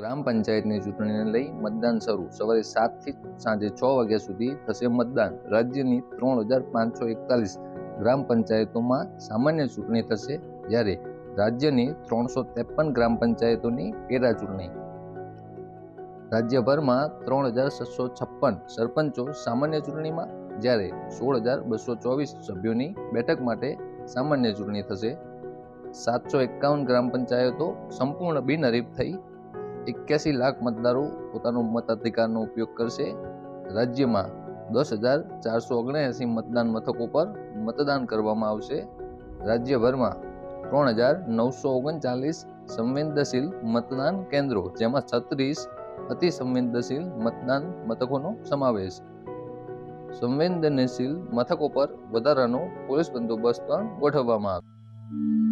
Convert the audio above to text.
ગ્રામ પંચાયતની ચૂંટણીને લઈ મતદાન શરૂ. સવારે સાતથી સાંજે છ વાગ્યા સુધી થશે મતદાન. રાજ્યની ત્રણ હજાર પાંચસો એકતાલીસ ગ્રામ પંચાયતોમાં સામાન્ય ચૂંટણી થશે જ્યારે રાજ્યની ત્રણસો ત્રેપન ગ્રામ પંચાયતોની પેટા ચૂંટણી રાજ્યભરમાં ત્રણ હજાર છસો છપ્પન સરપંચો સામાન્ય ચૂંટણીમાં, જ્યારે સોળ હજાર બસો ચોવીસ સભ્યોની બેઠક માટે સામાન્ય ચૂંટણી થશે. સાતસો એકાવન ગ્રામ પંચાયતો સંપૂર્ણ બિનહરીફ થઈ એક્યાસી લાખ મતદારો પોતાનો મતાધિકારનો ઉપયોગ કરશે. રાજ્યમાં દસ હજાર ચારસો ઓગણએંસી મતદાન મથકો પર મતદાન કરવામાં આવશે. રાજ્યભરમાં ત્રણ હજાર નવસો ઓગણચાલીસ સંવેદનશીલ મતદાન કેન્દ્રો, જેમાં છત્રીસ અતિ સંવેદનશીલ મતદાન મથકોનો સમાવેશ. સંવેદનશીલ મથકો પર વધારાનો પોલીસ બંદોબસ્ત પણ ગોઠવવામાં આવ્યો.